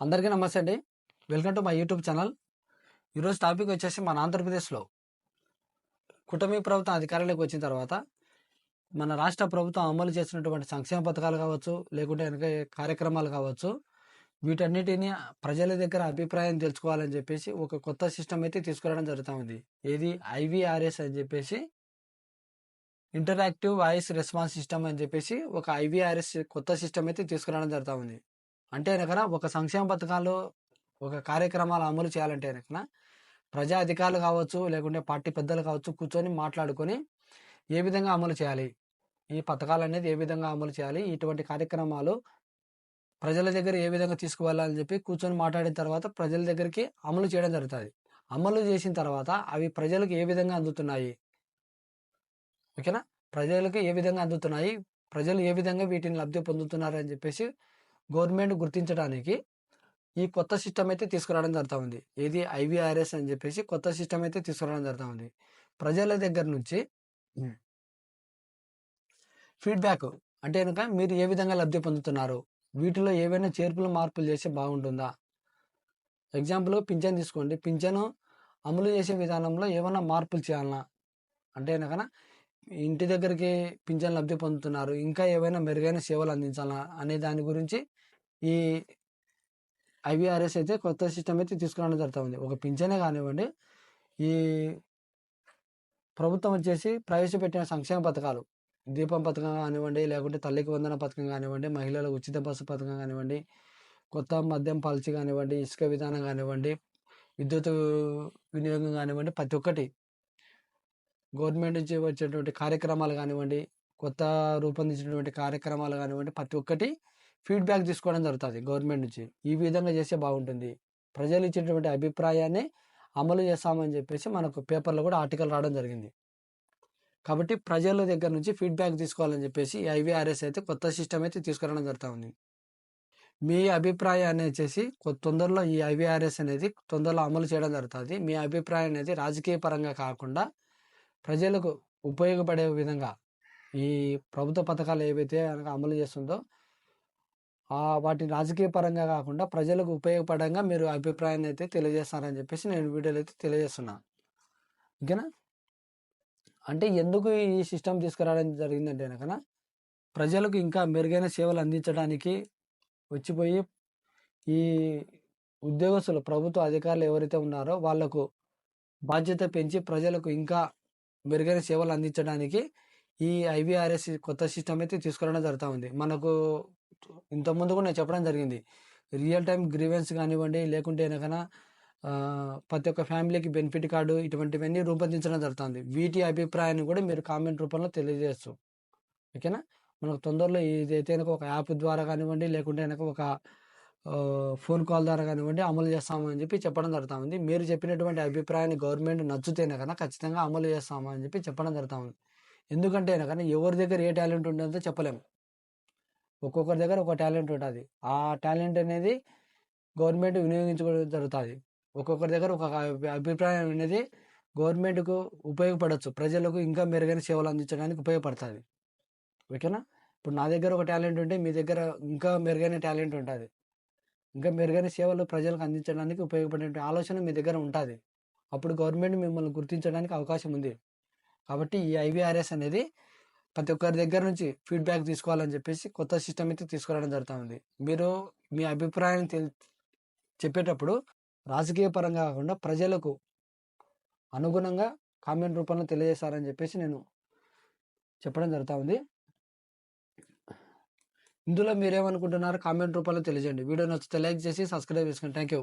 అందరికీ నమస్తే అండి. Welcome to my YouTube channel ఈరోజు టాపిక్ వచ్చేసి మన ఆంధ్రప్రదేశ్లో కుటుంబీ ప్రభుత్వం అధికారంలోకి వచ్చిన తర్వాత మన రాష్ట్ర ప్రభుత్వం అమలు చేసినటువంటి సంక్షేమ పథకాలు కావచ్చు లేకుంటే వెనక కార్యక్రమాలు కావచ్చు వీటన్నిటిని ప్రజల దగ్గర అభిప్రాయం తెలుసుకోవాలని చెప్పేసి ఒక కొత్త సిస్టమ్ అయితే తీసుకురావడం జరుగుతూ ఉంది. ఏది? ఐవీఆర్ఎస్ అని చెప్పేసి ఇంటరాక్టివ్ వాయిస్ రెస్పాన్స్ సిస్టమ్ అని చెప్పేసి ఒక ఐవీఆర్ఎస్ కొత్త సిస్టమ్ అయితే తీసుకురావడం జరుగుతూ ఉంది. అంటే కనుక ఒక సంక్షేమ పథకాలు ఒక కార్యక్రమాలు అమలు చేయాలంటే కనుక ప్రజా అధికారులు కావచ్చు లేకుంటే పార్టీ పెద్దలు కావచ్చు కూర్చొని మాట్లాడుకొని ఏ విధంగా అమలు చేయాలి? ఈ పథకాలు అనేది ఏ విధంగా అమలు చేయాలి? ఇటువంటి కార్యక్రమాలు ప్రజల దగ్గర ఏ విధంగా తీసుకువెళ్ళాలని చెప్పి కూర్చొని మాట్లాడిన తర్వాత ప్రజల దగ్గరికి అమలు చేయడం జరుగుతుంది. అమలు చేసిన తర్వాత అవి ప్రజలకు ఏ విధంగా అందుతున్నాయి? ఓకేనా? ప్రజలకు ఏ విధంగా అందుతున్నాయి? ప్రజలు ఏ విధంగా వీటిని లబ్ధి పొందుతున్నారు అని చెప్పేసి గవర్నమెంట్ గుర్తించడానికి ఈ కొత్త సిస్టమ్ అయితే తీసుకురావడం జరుగుతూ ఉంది. ఏది ఐవీఆర్ఎస్ అని చెప్పేసి కొత్త సిస్టమ్ అయితే తీసుకురావడం జరుగుతూ ఉంది. ప్రజల దగ్గర నుంచి ఫీడ్బ్యాక్ అంటే కనుక మీరు ఏ విధంగా లబ్ధి పొందుతున్నారు? వీటిలో ఏవైనా చేర్పులు మార్పులు చేస్తే బాగుంటుందా? ఎగ్జాంపుల్ పింఛన్ తీసుకోండి. పింఛను అమలు చేసే విధానంలో ఏమైనా మార్పులు చేయాలన్నా అంటే కనుక ఇంటి దగ్గరికి పింఛన్ లబ్ధి పొందుతున్నారు. ఇంకా ఏవైనా మెరుగైన సేవలు అందించాలా అనే దాని గురించి ఈ ఐవీఆర్ఎస్ అయితే కొత్త సిస్టమ్ అయితే తీసుకురావడం జరుగుతుంది ఒక పింఛనే కానివ్వండి ఈ ప్రభుత్వం వచ్చేసి ప్రవేశపెట్టిన సంక్షేమ పథకాలు దీపం పథకం కానివ్వండి లేకుంటే తల్లికి వందన పథకం కానివ్వండి మహిళల ఉచిత బస్సు పథకం కానివ్వండి కొత్త మద్యం పాలసీ కానివ్వండి ఇసుక విధానం కానివ్వండి విద్యుత్ వినియోగం కానివ్వండి ప్రతి ఒక్కటి గవర్నమెంట్ నుంచి వచ్చేటువంటి కార్యక్రమాలు కానివ్వండి కొత్త రూపొందించినటువంటి కార్యక్రమాలు కానివ్వండి ప్రతి ఒక్కటి ఫీడ్బ్యాక్ తీసుకోవడం జరుగుతుంది గవర్నమెంట్ నుంచి. ఈ విధంగా చేస్తే బాగుంటుంది. ప్రజలు ఇచ్చినటువంటి అభిప్రాయాన్ని అమలు చేస్తామని చెప్పేసి మనకు పేపర్లో కూడా ఆర్టికల్ రావడం జరిగింది. కాబట్టి ప్రజల దగ్గర నుంచి ఫీడ్బ్యాక్ తీసుకోవాలని చెప్పేసి ఈ ఐవీఆర్ఎస్ అయితే కొత్త సిస్టమ్ అయితే తీసుకురావడం జరుగుతూ ఉంది. మీ అభిప్రాయాన్ని వచ్చేసి తొందరలో ఈ ఐవీఆర్ఎస్ అనేది తొందరలో అమలు చేయడం జరుగుతుంది. మీ అభిప్రాయం అనేది రాజకీయ పరంగా కాకుండా ప్రజలకు ఉపయోగపడే విధంగా ఈ ప్రభుత్వ పథకాలు ఏవైతే అమలు చేస్తుందో ఆ వాటిని రాజకీయ పరంగా కాకుండా ప్రజలకు ఉపయోగపడంగా మీరు అభిప్రాయాన్ని అయితే తెలియజేస్తారని చెప్పేసి నేను వీడియోలో అయితే తెలియజేస్తున్నా. ఓకేనా? అంటే ఎందుకు ఈ సిస్టమ్ తీసుకురావడం జరిగిందంటే కనుక ప్రజలకు ఇంకా మెరుగైన సేవలు అందించడానికి వచ్చిపోయి ఈ ఉద్యోగస్తులు ప్రభుత్వ అధికారులు ఎవరైతే ఉన్నారో వాళ్ళకు బాధ్యత పెంచి ప్రజలకు ఇంకా మెరుగైన సేవలు అందించడానికి ఈ ఐవీఆర్ఎస్ కొత్త సిస్టమ్ అయితే తీసుకురావడం జరుగుతూ ఉంది. మనకు ఇంతకుముందు కూడా నేను చెప్పడం జరిగింది. రియల్ టైం గ్రీవెన్స్ కానివ్వండి లేకుంటే కనుక ప్రతి ఒక్క ఫ్యామిలీకి బెనిఫిట్ కార్డు ఇటువంటివన్నీ రూపొందించడం జరుగుతుంది. వీటి అభిప్రాయాన్ని కూడా మీరు కామెంట్ రూపంలో తెలియజేస్తూ ఓకేనా? మనకు తొందరలో ఇదైతే ఒక యాప్ ద్వారా కానివ్వండి లేకుంటే ఒక ఫోన్ కాల్ ద్వారా కానివ్వండి అమలు చేస్తామని చెప్పి చెప్పడం జరుగుతూ ఉంది మీరు చెప్పినటువంటి అభిప్రాయాన్ని గవర్నమెంట్ నచ్చుతేనే కన్నా ఖచ్చితంగా అమలు చేస్తామని చెప్పి చెప్పడం జరుగుతూ ఉంది ఎందుకంటే కానీ ఎవరి దగ్గర ఏ టాలెంట్ ఉంటుందో చెప్పలేము. ఒక్కొక్కరి దగ్గర ఒక టాలెంట్ ఉంటుంది. ఆ టాలెంట్ అనేది గవర్నమెంట్ వినియోగించుకోవడం జరుగుతుంది. ఒక్కొక్కరి దగ్గర ఒక అభిప్రాయం అనేది గవర్నమెంట్కు ఉపయోగపడవచ్చు ప్రజలకు ఇంకా మెరుగైన సేవలు అందించడానికి ఉపయోగపడుతుంది. ఓకేనా? ఇప్పుడు నా దగ్గర ఒక టాలెంట్ ఉంటే మీ దగ్గర ఇంకా మెరుగైన టాలెంట్ ఉంటుంది. ఇంకా మెరుగైన సేవలు ప్రజలకు అందించడానికి ఉపయోగపడే ఆలోచన మీ దగ్గర ఉంటుంది. అప్పుడు గవర్నమెంట్ మిమ్మల్ని గుర్తించడానికి అవకాశం ఉంది. కాబట్టి ఈ ఐవీఆర్ఎస్ అనేది ప్రతి ఒక్కరి దగ్గర నుంచి ఫీడ్బ్యాక్ తీసుకోవాలని చెప్పేసి కొత్త సిస్టమ్ అయితే తీసుకురావడం జరుగుతూ ఉంది మీరు మీ అభిప్రాయాన్ని తెలి చెప్పేటప్పుడు రాజకీయ పరంగా కాకుండా ప్రజలకు అనుగుణంగా కామెంట్ రూపంలో తెలియజేస్తారని చెప్పేసి నేను చెప్పడం జరుగుతూ ఉంది ఇందులో మీరేమనుకుంటున్నారు కామెంట్ రూపంలో తెలియజేయండి. వీడియో నచ్చితే లైక్ చేసి సబ్స్క్రైబ్ చేసుకోండి థ్యాంక్ యూ